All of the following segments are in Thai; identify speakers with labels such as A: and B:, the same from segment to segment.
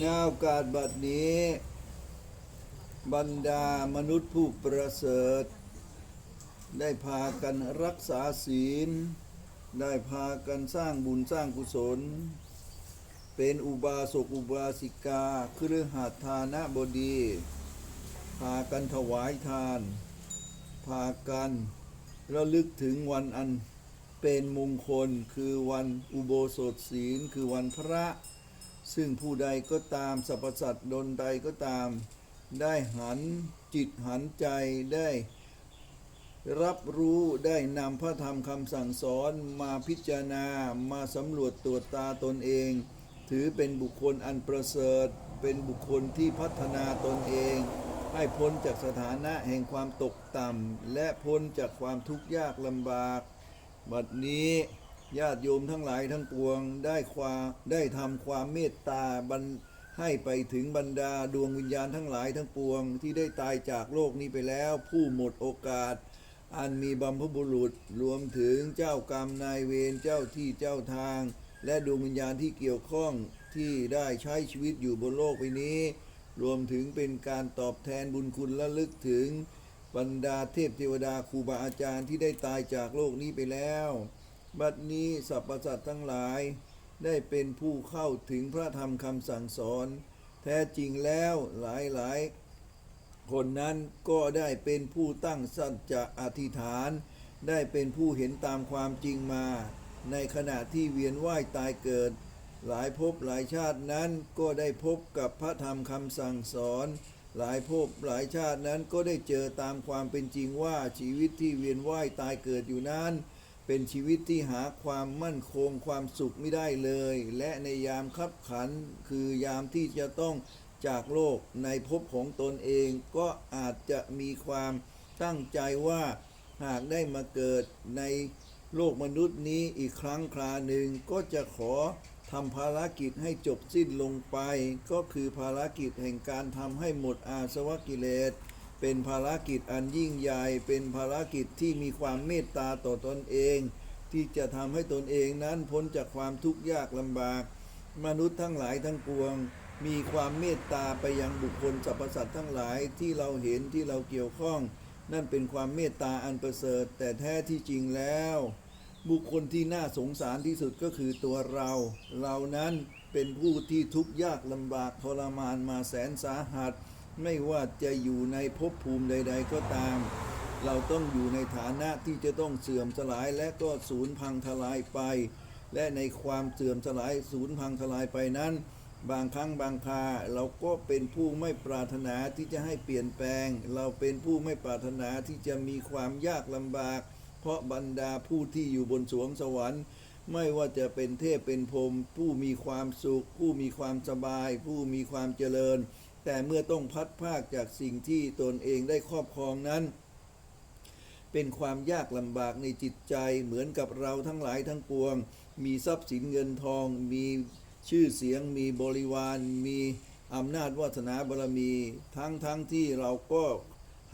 A: ณโอกาสบัดนี้ บรรดามนุษย์ผู้ประเสริฐ ได้พากันรักษาศีล ได้พากันสร้างบุญสร้างกุศล เป็นอุบาสกอุบาสิกาครือหัดทานะบดี พากันถวายทาน พากันระลึกถึงวันอันเป็นมงคลคือวันอุโบสถศีลคือวันพระ ซึ่งผู้ใดก็ตามสรรพสัตว์ดนใดก็ตาม ได้หันจิตหันใจได้ รับรู้ได้นำพระธรรมคำสั่งสอนมาพิจารณามาสำรวจตรวจตาตนเอง ถือเป็นบุคคลอันประเสริฐ เป็นบุคคลที่พัฒนาตนเอง ให้พ้นจากสถานะแห่งความตกต่ำและพ้นจากความทุกข์ยากลำบาก บัดนี้ ญาติโยมทั้งหลายทั้งปวงได้ความได้ทำความเมตตาบรรให้ไปถึงบรรดาดวงวิญญาณทั้งหลายทั้งปวง ที่ได้ตายจากโลกนี้ไปแล้ว ผู้หมดโอกาส อันมีบัมพบุรุษรวมถึงเจ้ากรรมนายเวรเจ้าที่เจ้าทาง และดวงวิญญาณที่เกี่ยวข้องที่ได้ใช้ชีวิตอยู่บนโลกใบนี้ รวมถึงเป็นการตอบแทนบุญคุณและลึกถึงบรรดาเทพเทวดาครูบาอาจารย์ที่ได้ตายจากโลกนี้ไปแล้ว บัดนี้สรรพสัตว์ทั้งหลาย ได้เป็นผู้เข้าถึงพระธรรมคำสั่งสอน แท้จริงแล้วหลายหลายคนนั้นก็ได้เป็นผู้ตั้งสัจจะอธิษฐาน ได้เป็นผู้เห็นตามความจริงมา ในขณะที่เวียนว่ายตายเกิด หลายภพหลายชาตินั้นก็ได้พบกับพระธรรมคำสั่งสอน หลายภพหลายชาตินั้นก็ได้เจอตามความเป็นจริงว่าชีวิตที่เวียนว่ายตายเกิดอยู่นั้น เป็นชีวิตที่หาความมั่นคงความสุขไม่ได้เลย และในยามคับขัน คือยามที่จะต้องจากโลกในภพของตนเองก็อาจจะมีความตั้งใจว่าหากได้มาเกิดในโลกมนุษย์นี้อีกครั้งคราหนึ่งก็จะขอทำภารกิจให้จบสิ้นลงไป ก็คือภารกิจแห่งการทำให้หมดอาสวะกิเลส เป็นภารกิจอันยิ่งใหญ่ เป็นภารกิจที่มีความเมตตาต่อตนเอง ที่จะทำให้ตนเองนั้นพ้นจากความทุกข์ยากลำบาก มนุษย์ทั้งหลายทั้งปวง มีความเมตตาไปยังบุคคลสรรพสัตว์ทั้งหลายที่เราเห็นที่เราเกี่ยวข้อง นั่นเป็นความเมตตาอันประเสริฐ แต่แท้ที่จริงแล้ว บุคคลที่น่าสงสารที่สุดก็คือตัวเรา เรานั้นเป็นผู้ที่ทุกข์ยากลำบากทรมานมาแสนสาหัส ไม่ว่าจะอยู่ในภพภูมิใด ๆ ก็ตาม เราต้องอยู่ในฐานะที่จะต้องเสื่อมสลายและก็สูญพังทลายไป และในความเสื่อมสลายสูญพังทลายไปนั้น บางครั้งบางคาเราก็เป็นผู้ไม่ปรารถนาที่จะให้เปลี่ยนแปลง เราเป็นผู้ไม่ปรารถนาที่จะมีความยากลำบาก เพราะบรรดาผู้ที่อยู่บนสวงสวรรค์ไม่ว่าจะเป็นเทพเป็นพรมผู้มีความสุข ผู้มีความสบาย ผู้มีความเจริญ แต่เมื่อต้องพัดภาคจากสิ่งที่ตนเองได้ครอบครองนั้น เป็นความยากลำบากในจิตใจเหมือนกับเราทั้งหลายทั้งปวง มีทรัพย์สินเงินทอง มีชื่อเสียง มีบริวาร มีอำนาจวาสนาบารมี ทั้งทั้งที่เราก็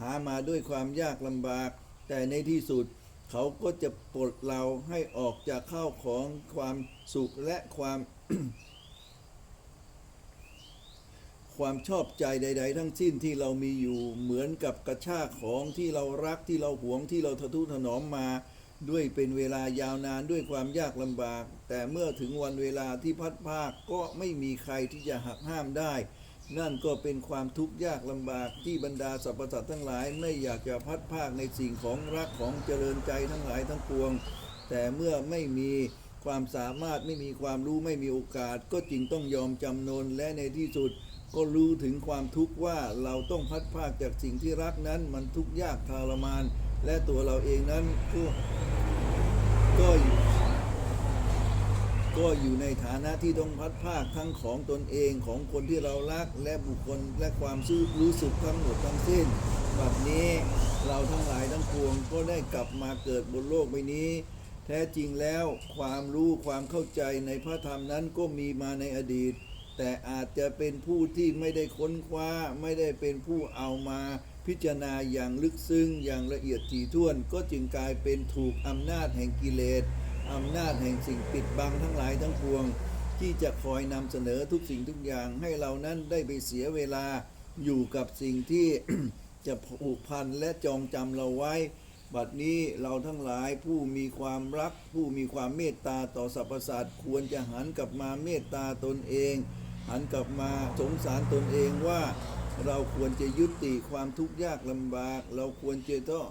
A: หามาด้วยความยากลำบาก แต่ในที่สุดเขาก็จะปลดเราให้ออกจากข้าวของความสุขและความ ความชอบใจใด ๆ ทั้งสิ้นที่เรามีอยู่เหมือนกับกระชากของที่เรารักที่เราหวงที่เราทะนุถนอมมาด้วยเป็นเวลายาวนานด้วยความยากลำบาก แต่เมื่อถึงวันเวลาที่พัดภาคก็ไม่มีใครที่จะหักห้ามได้ นั่นก็เป็นความทุกข์ยากลำบากที่บรรดาสรรพสัตว์ทั้งหลาย ไม่อยากจะพัดภาคในสิ่งของรักของเจริญใจทั้งหลายทั้งปวง แต่เมื่อไม่มีความสามารถไม่มีความรู้ไม่มีโอกาส ก็จึงต้องยอมจำนนและในที่สุด ก็รู้ถึงความทุกข์ว่าเราต้องพัดภาคจากสิ่งที่รักนั้น มันทุกข์ยากทรมาน และตัวเราเองนั้นก็ก็อยู่ก็อยู่ในฐานะที่ต้องพัดภาคทั้งของตนเองของคนที่เรารักและบุคคลและความซื่อรู้สึกทั้งหมดทั้งสิ้นแบบนี้เราทั้งหลายทั้งปวงก็ได้กลับมาเกิดบนโลกใบนี้ แท้จริงแล้วความรู้ความเข้าใจในพระธรรมนั้นก็มีมาในอดีต แต่อาจจะเป็นผู้ที่ไม่ได้ค้นคว้า ไม่ได้เป็นผู้เอามาพิจารณาอย่างลึกซึ้งอย่างละเอียดถี่ถ้วน ก็จึงกลายเป็นถูกอำนาจแห่งกิเลสอำนาจแห่งสิ่งปิดบังทั้งหลายทั้งปวง ที่จะคอยนำเสนอทุกสิ่งทุกอย่างให้เรานั้นได้ไปเสียเวลาอยู่กับสิ่งที่จะผูกพันและจองจำเราไว้ บัดนี้เราทั้งหลายผู้มีความรัก ผู้มีความเมตตาต่อสรรพสัตว์ควรจะหันกลับมาเมตตาตนเอง หันกลับมาสงสารตนเองว่า เราควรจะยุติความทุกข์ยากลำบาก เราควรจะต้อง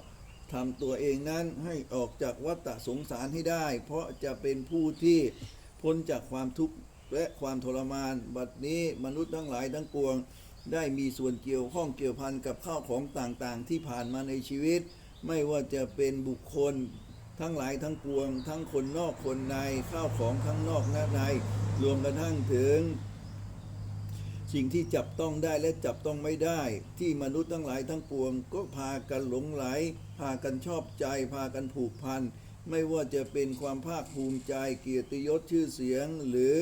A: ทำตัวเองนั้นให้ออกจากวัฏสงสารให้ได้ เพราะจะเป็นผู้ที่พ้นจากความทุกข์และความทรมาน บัดนี้มนุษย์ทั้งหลายทั้งปวง ได้มีส่วนเกี่ยวข้องเกี่ยวพันกับข้าวของต่างๆ ที่ผ่านมาในชีวิต ไม่ว่าจะเป็นบุคคลทั้งหลายทั้งปวง ทั้งคนนอกคนในข้าวของทั้งนอกและใน รวมกระทั่งถึง สิ่งที่จับต้องได้และจับต้องไม่ได้ ที่มนุษย์ทั้งหลายทั้งปวง ก็พากันหลงไหล พากันชอบใจ พากันผูกพัน ไม่ว่าจะเป็นความภาคภูมิใจเกียรติยศชื่อเสียง หรือ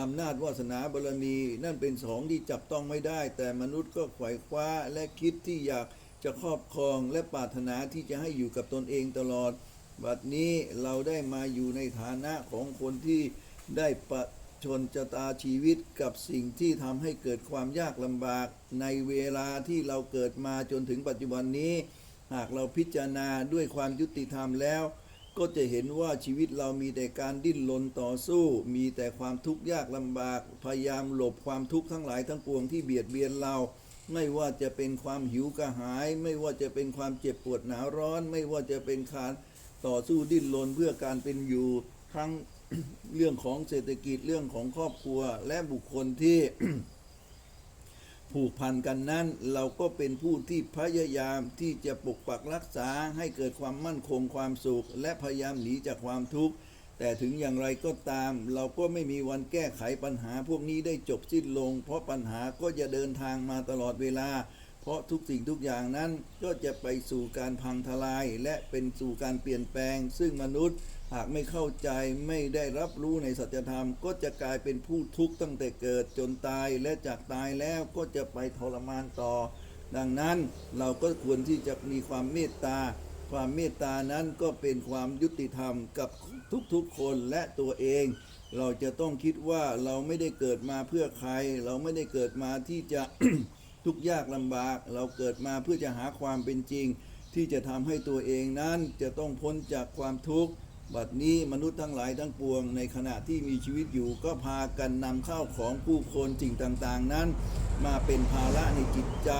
A: อำนาจวาสนาบารมี นั่นเป็นสองที่จับต้องไม่ได้ แต่มนุษย์ก็ไขว่คว้าและคิดที่อยากจะครอบครองและปรารถนาที่จะให้อยู่กับตนเองตลอด บัดนี้เราได้มาอยู่ในฐานะของคนที่ได้ประ ชนชะตาชีวิตกับสิ่งที่ทำให้เกิดความยากลำบาก ในเวลาที่เราเกิดมาจนถึงปัจจุบันนี้ หากเราพิจารณาด้วยความยุติธรรมแล้ว ก็จะเห็นว่าชีวิตเรามีแต่การดิ้นรนต่อสู้ มีแต่ความทุกข์ยากลำบาก พยายามหลบความทุกข์ทั้งหลายทั้งปวงที่เบียดเบียนเรา ไม่ว่าจะเป็นความหิวกระหาย ไม่ว่าจะเป็นความเจ็บปวดหนาวร้อน ไม่ว่าจะเป็นการต่อสู้ดิ้นรนเพื่อการเป็นอยู่ทั้ง เรื่องของเศรษฐกิจเรื่องของครอบครัว และบุคคลที่ผูกพันกันนั้น เราก็เป็นผู้ที่พยายามที่จะปกปักรักษาให้เกิดความมั่นคงความสุข และพยายามหนีจากความทุกข์แต่ถึงอย่างไรก็ตาม เราก็ไม่มีวันแก้ไขปัญหาพวกนี้ได้จบสิ้นลง เพราะปัญหาก็จะเดินทางมาตลอดเวลา เพราะทุกสิ่งทุกอย่างนั้นก็จะไปสู่การพังทลาย และเป็นสู่การเปลี่ยนแปลง ซึ่งมนุษย์ หากไม่เข้าใจไม่ได้รับรู้ในสัจธรรม ก็จะกลายเป็นผู้ทุกข์ตั้งแต่เกิดจนตายและจากตายแล้วก็จะไปทรมานต่อ ดังนั้นเราก็ควรที่จะมีความเมตตา ความเมตตานั้นก็เป็นความยุติธรรมกับทุกๆคนและตัวเอง เราจะต้องคิดว่าเราไม่ได้เกิดมาเพื่อใคร เราไม่ได้เกิดมาที่จะทุกข์ยากลำบาก เราเกิดมาเพื่อจะหาความเป็นจริง ที่จะทำให้ตัวเองนั้นจะต้องพ้นจากความทุกข์ บัดนี้มนุษย์ทั้งหลายทั้งปวงในขณะที่มีชีวิตอยู่ ก็พากันนำข้าวของผู้คนสิ่งต่างๆ นั้น มาเป็นภาระในจิตใจ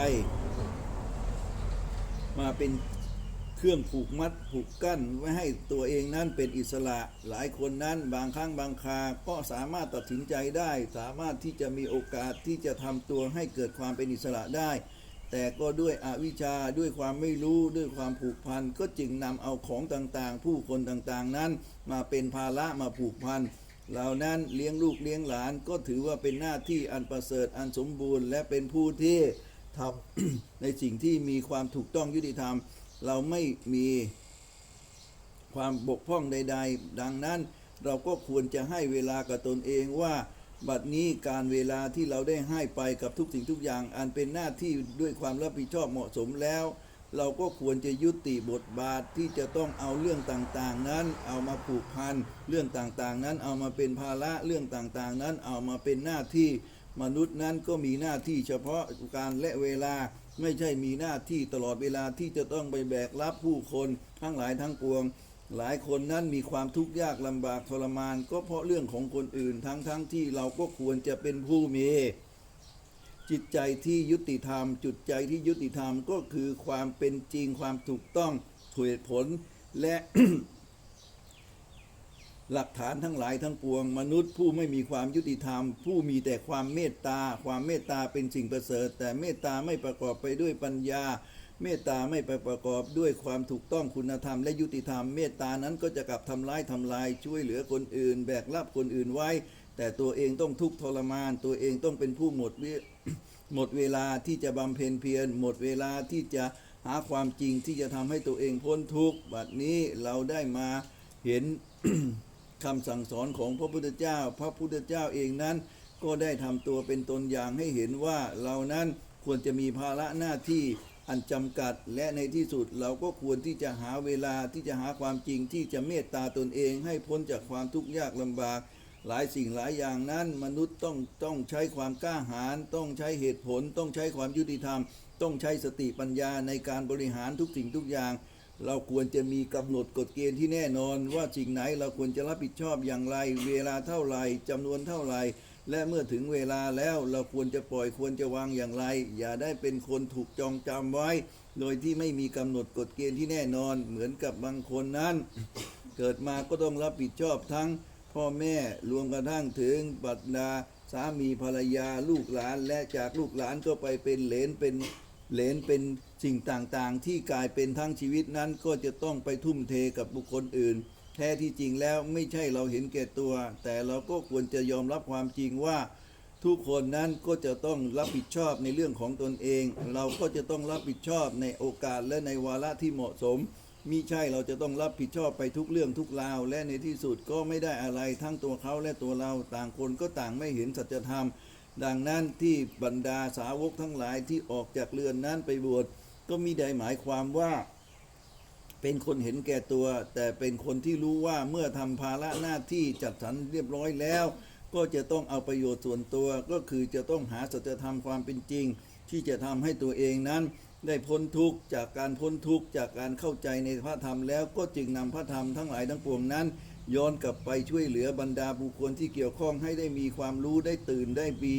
A: มาเป็นเครื่องผูกมัดผูกกั้นไว้ให้ตัวเองนั้นเป็นอิสระหลายคนนั้นบางครั้งบางคาก็สามารถตัดสินใจได้ สามารถที่จะมีโอกาสที่จะทำตัวให้เกิดความเป็นอิสระได้ แต่ก็ด้วยอวิชชาด้วยความไม่รู้ด้วยความผูกพัน ก็จึงนำเอาของต่างๆ ผู้คนต่างๆนั้น มาเป็นภาระมาผูกพันเหล่านั้นเลี้ยงลูกเลี้ยงหลานก็ถือว่าเป็นหน้าที่อันประเสริฐอันสมบูรณ์ และเป็นผู้ที่ทำในสิ่งที่มีความถูกต้องยุติธรรม เราไม่มีความบกพร่องใด ๆ ดังนั้นเราก็ควรจะให้เวลากับตนเองว่า บัดนี้การเวลาที่เราได้ให้ไปกับทุกสิ่งทุกอย่าง อันเป็นหน้าที่ด้วยความรับผิดชอบเหมาะสมแล้ว เราก็ควรจะยุติบทบาทที่จะต้องเอาเรื่องต่างๆ นั้น เอามาผูกพันเรื่องต่างๆ นั้น เอามาเป็นภาระเรื่องต่างๆ นั้น เอามาเป็นหน้าที่มนุษย์นั้นก็มีหน้าที่เฉพาะการและเวลาไม่ใช่มีหน้าที่ตลอดเวลาที่จะต้องไปแบกรับผู้คนทั้งหลายทั้งปวง หลายคนนั้นมีความทุกข์ยากลำบากทรมาน ก็เพราะเรื่องของคนอื่นทั้งๆทที่เราก็ควรจะเป็นผู้มี จิตใจที่ยุติธรรม จุดใจที่ยุติธรรมก็คือความเป็นจริงความถูกต้องถูกผลและ หลักฐานทั้งหลายทั้งปวง มนุษย์ผู้ไม่มีความยุติธรรม ผู้มีแต่ความเมตตา ความเมตตาเป็นสิ่งประเสริฐ แต่เมตตาไม่ประกอบไปด้วยปัญญา เมตตาไม่ไปประกอบด้วยความถูกต้องคุณธรรมและยุติธรรม เมตตานั้นก็จะกลับทำร้ายทำลาย ช่วยเหลือคนอื่น แบกรับคนอื่นไว้ แต่ตัวเองต้องทุกข์ทรมาน ตัวเองต้องเป็นผู้หมดเวหมดเวลาที่จะบำเพ็ญเพียรหมดเวลาที่จะหาความจริงที่จะทำให้ตัวเองพ้นทุกข์บัดนี้เราได้มาเห็นคำสั่งสอนของพระพุทธเจ้า พระพุทธเจ้าเองนั้น ก็ได้ทำตัวเป็นตนอย่างให้เห็นว่าเรานั้นควรจะมีภาระหน้าที่ อันจำกัด และในที่สุดเราก็ควรที่จะหาเวลาที่จะหาความจริงที่จะเมตตาตนเอง ให้พ้นจากความทุกข์ยากลำบาก หลายสิ่งหลายอย่างนั้น มนุษย์ต้องต้องใช้ความกล้าหาญต้องใช้เหตุผล ต้องใช้ความยุติธรรม ต้องใช้สติปัญญาในการบริหารทุกสิ่งทุกอย่างเราควรจะมีกำหนดกฎเกณฑ์ที่แน่นอน ว่าสิ่งไหนเราควรจะรับผิดชอบอย่างไร เวลาเท่าไหร่จำนวนเท่าไหร่ และเมื่อถึงเวลาแล้วเราควรจะปล่อยควรจะวางอย่างไร อย่าได้เป็นคนถูกจองจำไว้ โดยที่ไม่มีกำหนดกฎเกณฑ์ที่แน่นอนเหมือนกับบางคนนั้น เกิดมาก็ต้องรับผิดชอบทั้งพ่อแม่รวมกระทั่งถึงบัดดาสามีภรรยาลูกหลาน และจากลูกหลานก็ไปเป็นเหลนเป็นเหลนเป็นสิ่งต่างๆ ที่กลายเป็นทั้งชีวิตนั้นก็จะต้องไปทุ่มเทกับบุคคลอื่น ท้ที่จริงแล้วไม่ใช่เราเห็นแก่ตัว แต่เราก็ควรจะยอมรับความจริงว่า ทุกคนนั้นก็จะต้องรับผิดชอบในเรื่องของตนเอง เราก็จะต้องรับผิดชอบในโอกาสและในวาระที่เหมาะสมมิใช่เราจะต้องรับผิดชอบไปทุกเรื่องทุกราว และในที่สุดก็ไม่ได้อะไรทั้งตัวเขาและตัวเราต่างคนก็ต่างไม่เห็นสัจธรรม ดังนั้นที่บรรดาสาวกทั้งหลายที่ออกจากเรือนนั้นไปบวชก็มีได้หมายความว่า เป็นคนเห็นแก่ตัว แต่เป็นคนที่รู้ว่าเมื่อทำภาระหน้าที่จัดสรรเรียบร้อยแล้ว ก็จะต้องเอาประโยชน์ส่วนตัว ก็คือจะต้องหาสัจธรรมความเป็นจริง ที่จะทำให้ตัวเองนั้น ได้พ้นทุกข์จากการพ้นทุกข์จากการเข้าใจในพระธรรมแล้วก็จึงนำพระธรรมทั้งหลายทั้งปวงนั้น ย้อนกลับไปช่วยเหลือบรรดาบุคคลที่เกี่ยวข้องให้ได้มีความรู้ได้ตื่นได้มี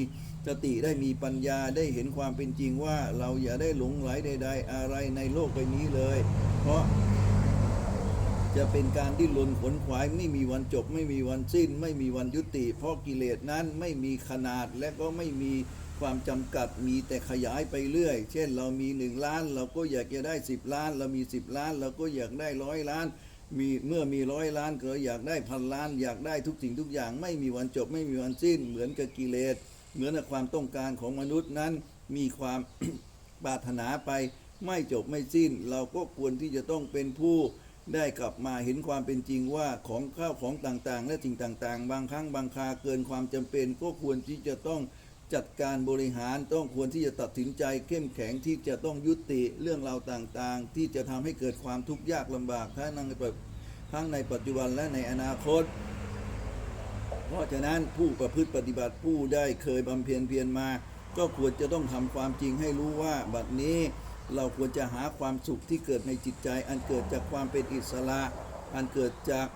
A: สติได้มีปัญญาได้เห็นความเป็นจริงว่าเราอย่าได้หลงไหลใด ๆ อะไรในโลกใบนี้เลย เพราะจะเป็นการดิ้นรนขนขวายไม่มีวันจบ ไม่มีวันสิ้น ไม่มีวันยุติ เพราะกิเลสนั้นไม่มีขนาดและก็ไม่มีความจำกัดมีแต่ขยายไปเรื่อย เช่นเรามีหนึ่งล้าน เราก็อยากจะได้ 10 ล้าน เรามี 10 ล้าน เราก็อยากได้ร้อยล้าน มีเมื่อมีร้อยล้านก็อยากได้พันล้าน อยากได้ทุกสิ่งทุกอย่าง ไม่มีวันจบไม่มีวันสิ้น เหมือนกับกิเลส เหมือนกับความต้องการของมนุษย์นั้นมีความ ปรารถนาไปไม่จบไม่สิ้น เราก็ควรที่จะต้องเป็นผู้ได้กลับมาเห็นความเป็นจริงว่าของข้าวของต่างๆ และสิ่งต่างๆ บางครั้งบางคราเกินความจำเป็น ก็ควรที่จะต้องจัดการบริหารต้องควรที่จะตัดสินใจเข้มแข็งที่จะต้องยุติเรื่องราวต่างๆ ที่จะทำให้เกิดความทุกข์ยากลำบากทั้งในทั้งในปัจจุบันและในอนาคต เพราะฉะนั้นผู้ประพฤติปฏิบัติผู้ได้เคยบำเพ็ญเพียรมา ก็ควรจะต้องทำความจริงให้รู้ว่าบัดนี้เราควรจะหาความสุขที่เกิดในจิตใจ อันเกิดจากความเป็นอิสระ อันเกิดจาก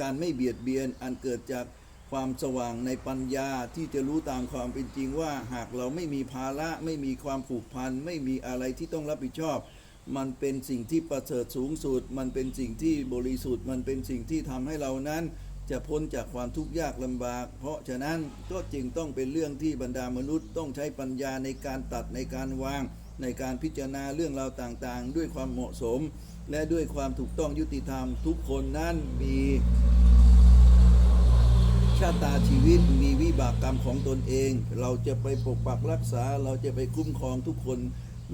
A: การไม่เบียดเบียน อันเกิดจากความสว่างในปัญญาที่จะรู้ตามความเป็นจริงว่าหากเราไม่มีภาระไม่มีความผูกพัน ไม่มีอะไรที่ต้องรับผิดชอบ มันเป็นสิ่งที่ประเสริฐสูงสุด มันเป็นสิ่งที่บริสุทธิ์ มันเป็นสิ่งที่ทำให้เรานั้น จะพ้นจากความทุกข์ยากลำบาก เพราะฉะนั้นก็จึงต้องเป็นเรื่องที่บรรดามนุษย์ ต้องใช้ปัญญาในการตัดในการวาง ในการพิจารณาเรื่องราวต่างๆ ด้วยความเหมาะสม และด้วยความถูกต้องยุติธรรมทุกคนนั้นมีชาตาชีวิตมีวิบากกรรมของตนเอง เราจะไปปกปักรักษาเราจะไปคุ้มครองทุกคน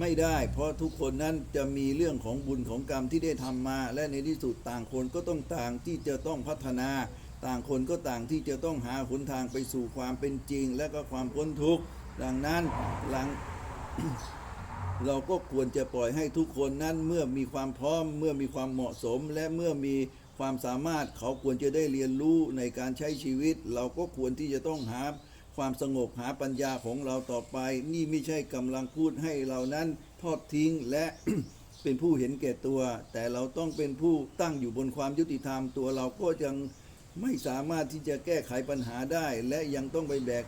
A: ไม่ได้ เพราะทุกคนนั้นจะมีเรื่องของบุญของกรรมที่ได้ทำมา และในที่สุดต่างคนก็ต้องต่างที่จะต้องพัฒนา ต่างคนก็ต่างที่จะต้องหาหนทางไปสู่ความเป็นจริง และก็ความพ้นทุกข์ดังนั้นหลังเราก็ควรจะปล่อยให้ทุกคนนั้นเมื่อมีความพร้อม เมื่อมีความเหมาะสม และเมื่อมีความสามารถเขาควรจะได้เรียนรู้ในการใช้ชีวิต เราก็ควรที่จะต้องหาความสงบหาปัญญาของเราต่อไป นี่ไม่ใช่กำลังพูดให้เรานั้นทอดทิ้งและเป็นผู้เห็นแก่ตัว แต่เราต้องเป็นผู้ตั้งอยู่บนความยุติธรรมตัวเราก็ยัง ไม่สามารถที่จะแก้ไขปัญหาได้ และยังต้องไปแบก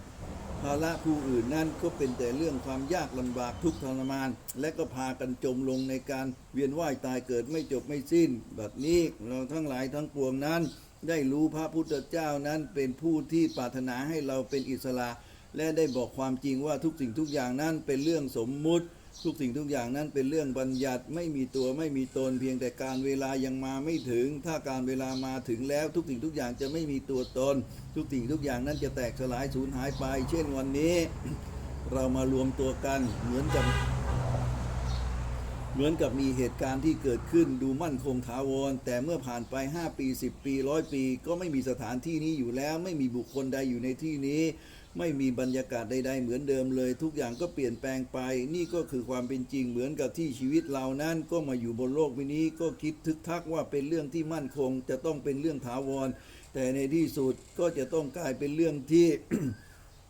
A: ภาระผู้อื่นนั่นก็เป็นแต่เรื่องความยากลำบากทุกทรมาน และก็พากันจมลงในการเวียนว่ายตายเกิดไม่จบไม่สิ้นแบบนี้เราทั้งหลายทั้งปวงนั้น ได้รู้พระพุทธเจ้านั้นเป็นผู้ที่ปรารถนาให้เราเป็นอิสระ และได้บอกความจริงว่าทุกสิ่งทุกอย่างนั้นเป็นเรื่องสมมุติ ทุกสิ่งทุกอย่างนั้นเป็นเรื่องบัญญัติไม่มีตัวไม่มีตนเพียงแต่การเวลายังมาไม่ถึง ถ้าการเวลามาถึงแล้วทุกสิ่งทุกอย่างจะไม่มีตัวตน ทุกสิ่งทุกอย่างนั้นจะแตกสลายสูญหายไป เช่นวันนี้ เรามารวมตัวกันเหมือนกับเหมือนกับมีเหตุการณ์ที่เกิดขึ้นดูมั่นคงถาวร แต่เมื่อผ่านไป 5 ปี 10 ปีร้อยปี ก็ไม่มีสถานที่นี้อยู่แล้ว ไม่มีบุคคลใดอยู่ในที่นี้ ไม่มีบรรยากาศใดๆเหมือนเดิมเลย ทุกอย่างก็เปลี่ยนแปลงไป นี่ก็คือความเป็นจริงเหมือนกับที่ชีวิตเรานั้นก็มาอยู่บนโลกนี้ก็คิดทึกทักว่าเป็นเรื่องที่มั่นคง จะต้องเป็นเรื่องถาวร แต่ในที่สุดก็จะต้องกลายเป็นเรื่องที่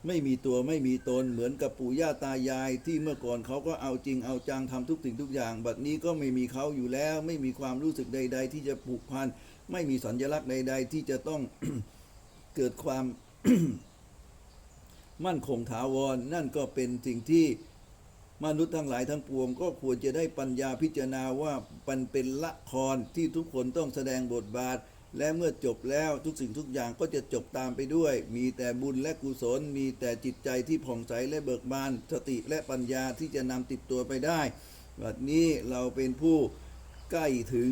A: ไม่มีตัวไม่มีตนเหมือนกับปู่ย่าตายาย ที่เมื่อก่อนเขาก็เอาจริงเอาจังทำทุกสิ่งทุกอย่าง บัดนี้ก็ไม่มีเขาอยู่แล้ว ไม่มีความรู้สึกใด ๆ ที่จะผูกพันไม่มีสัญลักษณ์ใด ๆ ที่จะต้องเกิดความ มั่นคงถาวรนั่นก็เป็นสิ่งที่มนุษย์ทั้งหลายทั้งปวง ก็ควรจะได้ปัญญาพิจารณาว่ามันเป็นละครที่ทุกคนต้องแสดงบทบาท และเมื่อจบแล้วทุกสิ่งทุกอย่างก็จะจบตามไปด้วย มีแต่บุญและกุศล มีแต่จิตใจที่ผ่องใสและเบิกบาน สติและปัญญาที่จะนำติดตัวไปได้วันนี้เราเป็นผู้ใกล้ถึง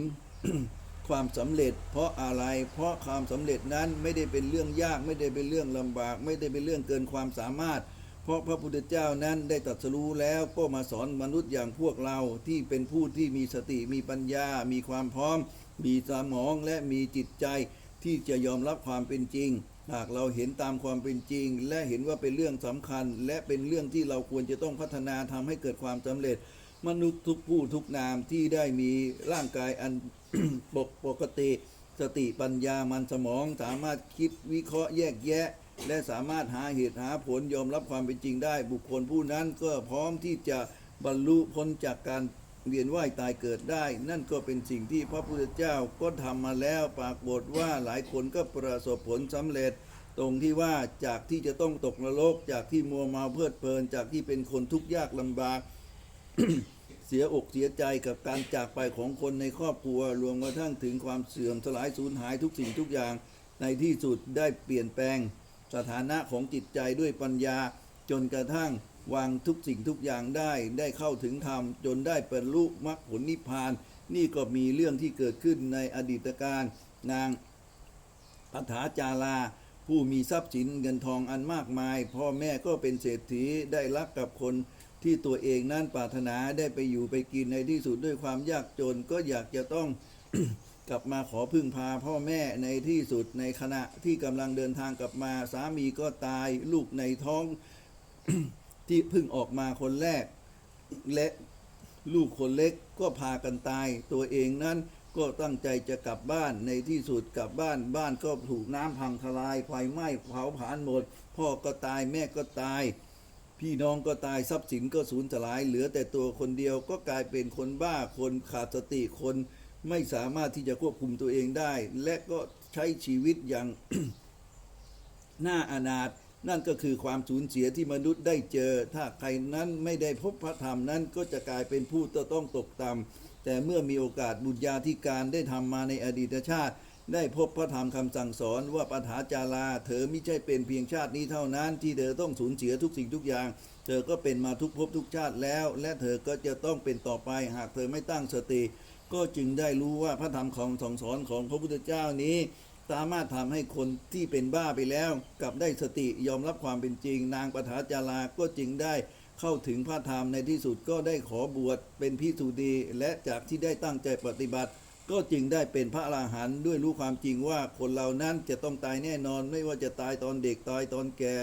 A: ความสำเร็จ เพราะอะไร เพราะความสำเร็จนั้นไม่ได้เป็นเรื่องยาก ไม่ได้เป็นเรื่องลำบาก ไม่ได้เป็นเรื่องเกินความสามารถ เพราะพระพุทธเจ้านั้นได้ตรัสรู้แล้วก็มาสอนมนุษย์อย่างพวกเราที่เป็นผู้ที่มีสติมีปัญญา มีความพร้อม มีสมองและมีจิตใจ ที่จะยอมรับความเป็นจริง หากเราเห็นตามความเป็นจริง และเห็นว่าเป็นเรื่องสำคัญ และเป็นเรื่องที่เราควรจะต้องพัฒนาทำให้เกิดความสำเร็จ มนุษย์ทุกผู้ทุกนามที่ได้มีร่างกายอัน ปกปกติ สติปัญญามันสมองสามารถคิดวิเคราะห์แยกแยะ และสามารถหาเหตุหาผลยอมรับความเป็นจริงได้ บุคคลผู้นั้นก็พร้อมที่จะบรรลุพ้นจากการเวียนว่ายตายเกิดได้ นั่นก็เป็นสิ่งที่พระพุทธเจ้าก็ทำมาแล้วปรากฏว่าหลายคนก็ประสบผลสำเร็จ ตรงที่ว่าจากที่จะต้องตกนรกจากที่มัวเมาเพลิดเพลินจากที่เป็นคนทุกข์ยากลำบาก เสียอกเสียใจกับการจากไปของคนในครอบครัว รวมกระทั่งถึงความเสื่อมสลายสูญหายทุกสิ่งทุกอย่าง ในที่สุดได้เปลี่ยนแปลง สถานะของจิตใจด้วยปัญญา จนกระทั่งวางทุกสิ่งทุกอย่างได้ ได้เข้าถึงธรรม จนได้เป็นลูกมรรคผลนิพพาน นี่ก็มีเรื่องที่เกิดขึ้นในอดีตการนางปัฏฐาจาราผู้มีทรัพย์สินเงินทองอันมากมาย พ่อแม่ก็เป็นเศรษฐีได้รักกับคน ที่ตัวเองนั้นปรารถนาได้ไปอยู่ไปกินในที่สุดด้วยความยากจนก็อยากจะต้องกลับมาขอพึ่งพาพ่อแม่ในที่สุดในขณะที่กำลังเดินทางกลับมาสามีก็ตายลูกในท้องที่เพิ่งออกมาคนแรก และลูกคนเล็กก็พากันตาย ตัวเองนั้นก็ตั้งใจจะกลับบ้านในที่สุดกลับบ้านบ้านก็ถูกน้ำพังทลายไฟไหม้เผาผลาญหมด พ่อก็ตายแม่ก็ตาย พี่น้องก็ตายทรัพย์สินก็สูญสลาย เหลือแต่ตัวคนเดียวก็กลายเป็นคนบ้าคนขาดสติคนไม่สามารถที่จะควบคุมตัวเองได้ และก็ใช้ชีวิตอย่างน่าอนาถนั่นก็คือความสูญเสียที่มนุษย์ได้เจอ ถ้าใครนั้นไม่ได้พบพระธรรมนั้นก็จะกลายเป็นผู้ต้องตกต่ำแต่เมื่อมีโอกาสบุญญาธิการได้ทำมาในอดีตชาติ ได้พบพระธรรมคำสั่งสอนว่าปัญหาจาราเธอไม่ใช่เป็นเพียงชาตินี้เท่านั้น ที่เธอต้องสูญเสียทุกสิ่งทุกอย่าง เธอก็เป็นมาทุกภพทุกชาติแล้ว และเธอก็จะต้องเป็นต่อไปหากเธอไม่ตั้งสติ ก็จึงได้รู้ว่าพระธรรมของสั่งสอนของพระพุทธเจ้านี้ สามารถทำให้คนที่เป็นบ้าไปแล้วกลับได้สติยอมรับความเป็นจริง นางปฐาจาราก็จึงได้เข้าถึงพระธรรมในที่สุดก็ได้ขอบวชเป็นพิสุดีและจากที่ได้ตั้งใจปฏิบัติ ก็จึงได้เป็นพระอรหันต์ด้วยรู้ความจริงว่าคนเรานั้นจะต้องตายแน่นอน ไม่ว่าจะตายตอนเด็กตายตอนแก่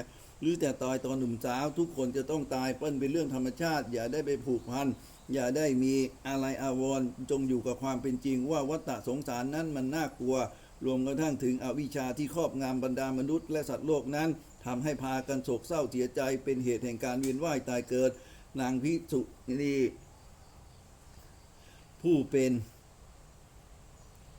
A: หรือแต่ตายตอนหนุ่มสาว ทุกคนจะต้องตายเปิ้นเป็นเรื่องธรรมชาติ อย่าได้ไปผูกพันอย่าได้มีอะไรอาวรจงอยู่กับความเป็นจริง ว่าวัฏฏะสงสารนั้นมันน่ากลัว รวมกระทั่งถึงอวิชชาที่ครอบงำบรรดามนุษย์และสัตว์โลกนั้นทำให้พากันโศกเศร้าเสียใจเป็นเหตุแห่งการเวียนว่ายตายเกิด นางพิสุนีผู้เป็น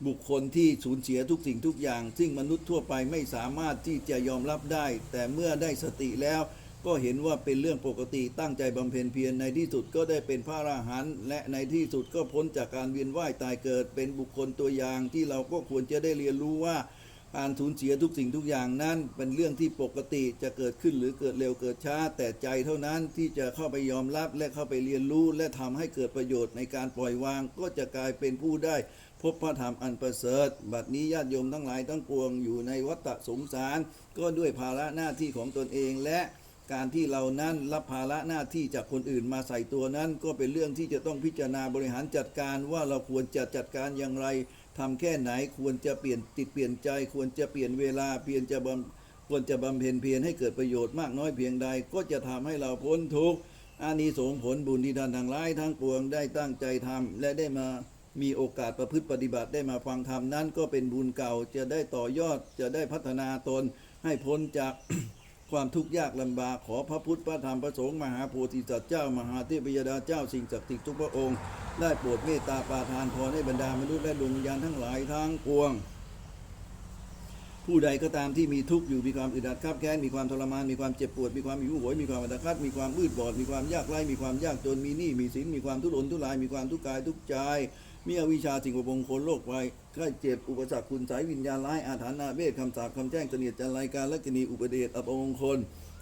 A: บุคคลที่สูญเสียทุกสิ่งทุกอย่าง ซึ่งมนุษย์ทั่วไปไม่สามารถที่จะยอมรับได้ แต่เมื่อได้สติแล้วก็เห็นว่าเป็นเรื่องปกติตั้งใจบำเพ็ญเพียรในที่สุดก็ได้เป็นพระอรหันต์และในที่สุดก็พ้นจากการเวียนว่ายตายเกิด เป็นบุคคลตัวอย่างที่เราก็ควรจะได้เรียนรู้ว่าการสูญเสียทุกสิ่งทุกอย่างนั้น เป็นเรื่องที่ปกติจะเกิดขึ้นหรือเกิดเร็วเกิดช้า แต่ใจเท่านั้นที่จะเข้าไปยอมรับและเข้าไปเรียนรู้ และทำให้เกิดประโยชน์ในการปล่อยวาง ก็จะกลายเป็นผู้ได้ พบพระธรรมอันประเสริฐ บัดนี้ญาติโยมทั้งหลายทั้งปวงอยู่ในวัฏสงสาร ก็ด้วยภาระหน้าที่ของตนเองและการที่เรานั้นรับภาระหน้าที่จากคนอื่นมาใส่ตัวนั้น ก็เป็นเรื่องที่จะต้องพิจารณาบริหารจัดการว่าเราควรจะจัดการอย่างไรทำแค่ไหนควรจะเปลี่ยนติดเปลี่ยนใจ ควรจะเปลี่ยนเวลาเปลี่ยนจะบำควรจะบำเพ็ญเพียรให้เกิดประโยชน์มากน้อยเพียงใด ก็จะทำให้เราพ้นทุกข์อานิสงส์ผลบุญที่ท่านทั้งหลายทั้งปวงได้ตั้งใจทำและได้มา มีโอกาสประพฤติปฏิบัติได้มาฟังธรรมนั้นก็เป็นบุญเก่าจะได้ต่อยอดจะได้พัฒนาตนให้พ้นจากความทุกข์ยากลำบากขอพระพุทธพระธรรมพระสงฆ์มหาโพธิสัตว์เจ้า มหาเทพยดาเจ้าสิ่งศักดิ์สิทธิ์ทุกพระองค์ ได้โปรดเมตตาปราทานพรให้บรรดามนุษย์และดวงวิญญาณทั้งหลายทั้งปวง ผู้ใดก็ตามที่มีทุกข์อยู่มีความอึดอัดขับแค้นมีความทรมานมีความเจ็บปวด มีความหิวโหยมีความอัตคัดมีความมืดบอดมีความยากไร้มีความยากจนมีหนี้มีสินมีความทุรนทุรายมีความทุกข์กายทุกข์ใจ มีอวิชชาสิ่งอุปงคลโรคภัยไข้เจ็บอุปสรรคคุณสายวิญญาณร้ายอาถรรพ์อาเวทคำสาปคำแจ้งเสนียดจันไรการและกนีอุปเดชอัปมงคล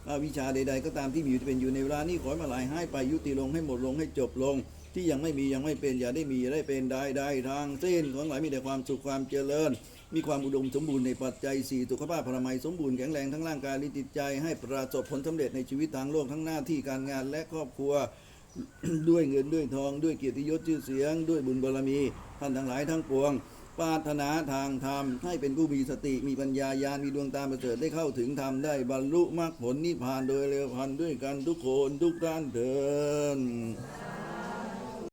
A: อวิชชาใดๆก็ตามที่มีอยู่เป็นอยู่ในเวลานี้ขอมาหลายให้ไปยุติลงให้หมดลงให้จบลง ที่ยังไม่มียังไม่เป็นอย่าได้มีอย่าได้เป็นได้ได้ทางสิ้นของหลายมีแต่ความสุขความเจริญ มีความอุดมสมบูรณ์ในปัจจัยสี่สุขภาพพลามัยสมบูรณ์แข็งแรงทั้งร่างกายและจิตใจให้ประสบผลสำเร็จในชีวิตทางโลกทั้งหน้าที่การงานและครอบครัว ด้วยเงินด้วยทองด้วยเกียรติยศชื่อเสียง ด้วยบุญบารมี ท่านทั้งหลายทั้งปวงปรารถนาทางธรรมให้เป็นผู้มีสติมีปัญญาญาณมีดวงตาประเสริฐได้เข้าถึงธรรมได้บรรลุมรรคผลนิพพานโดยเร็วพันด้วยกันทุกคนทุกท่านเดิน